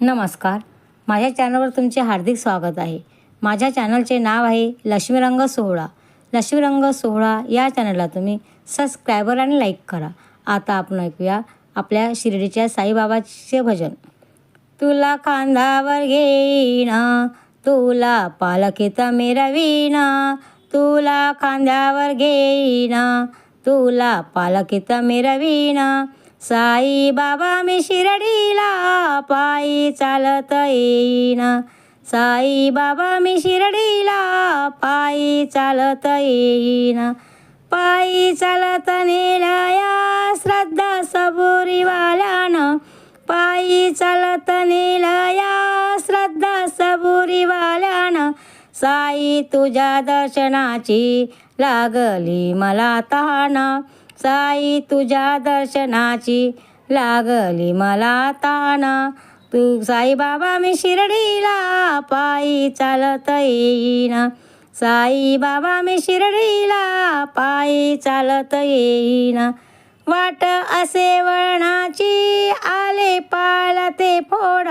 नमस्कार. माझ्या चॅनलवर तुमचे हार्दिक स्वागत आहे. माझ्या चॅनलचे नाव आहे लक्ष्मीरंग सोहळा. लक्ष्मीरंग सोहळा या चॅनलला तुम्ही सबस्क्रायबर आणि लाईक करा. आता आपण ऐकूया आपल्या शिर्डीच्या साईबाबाचे भजन. तुला खांदावर घेईना तुला पालखीत मिरवीना तुला खांद्यावर घेईना तुला पालखीत मिरवीना साई बाबा मी शिर्डीला पायी चालत येईन. साई बाबा मी शिर्डीला पायी चालत येईन. पायी चालत नेलया श्रद्धा सबुरीवाल्यानं. पायी चालत नेलया श्रद्धा सबुरीवाल्यानं. साई तुझ्या दर्शनाची लागली मला तहाना. साई तुझ्या दर्शनाची लागली मला ताना. तू साईबाबा मी शिर्डीला पायी चालत येईना. साई बाबा मी शिर्डीला पायी चालत येईना. वाट असे वळणाची आले पाला ते फोड.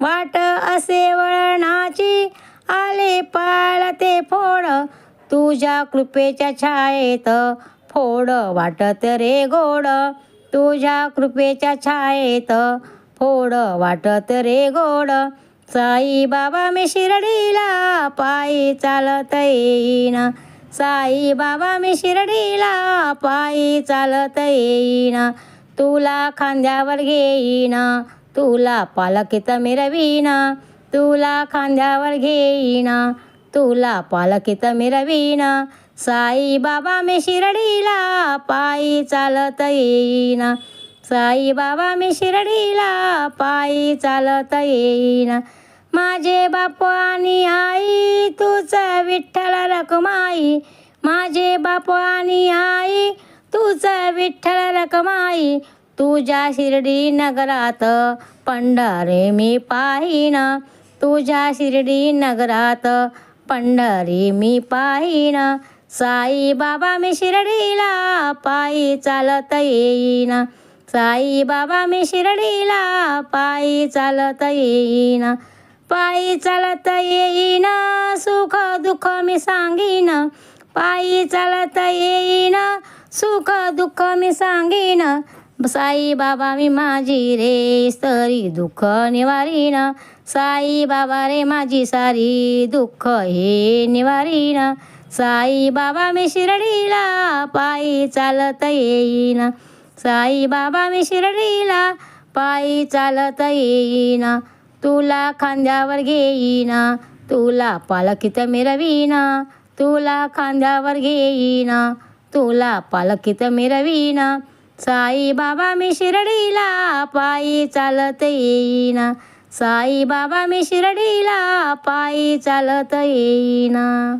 वाट असे वळणाची आले पाला ते फोड. तुझ्या कृपेच्या छायेत फोड वाटत रे गोड. तुझ्या कृपेच्या छायेत फोड वाटत रे गोड. साई बाबा मी शिर्डीला पायी चालत येईन. साई बाबा मी शिर्डीला पायी चालत येईन. तुला खांद्यावर घेईन तुला पालखीत मिरवीन. तुला खांद्यावर घेईन तुला पालखीत मिरवीन. साईबाबा मी शिर्डीला पायी चालत येईना. साईबाबा मी शिर्डीला पायी चालत येईना. माझे बाप आणि आई तुझं विठ्ठल रकमाई माझे बाप आणि आई तुझं विठ्ठल रकमाई तुझ्या शिर्डी नगरात पंढरे मी पाहिन. तुझ्या शिर्डी नगरात पंढरी मी पाहिन. साई बाबा मी शिर्डीला पायी चालत येईना. साई बाबा मी शिर्डीला पायी चालत येईना. पायी चालत येईना सुख दुःख मी सांगीन. पायी चालत येईन सुख दुःख मी सांगीन. साई बाबा मी माझी रे सरी दुःख निवारीन. साई बाबा रे माझी सारी दुःख हे निवारीन. साई बाबा मी शिर्डीला पायी चालत येईन. साई बाबा मी शिर्डीला पायी चालत येईना. तुला खांद्यावर घेईना. तुला पालखीत मिरवीना. तुला खांद्यावर घेईना. तुला पालखीत मिरवीना. साई बाबा मी शिर्डीला पायी चालत येईना. साई बाबा मी शिर्डीला पायी चालत येईना.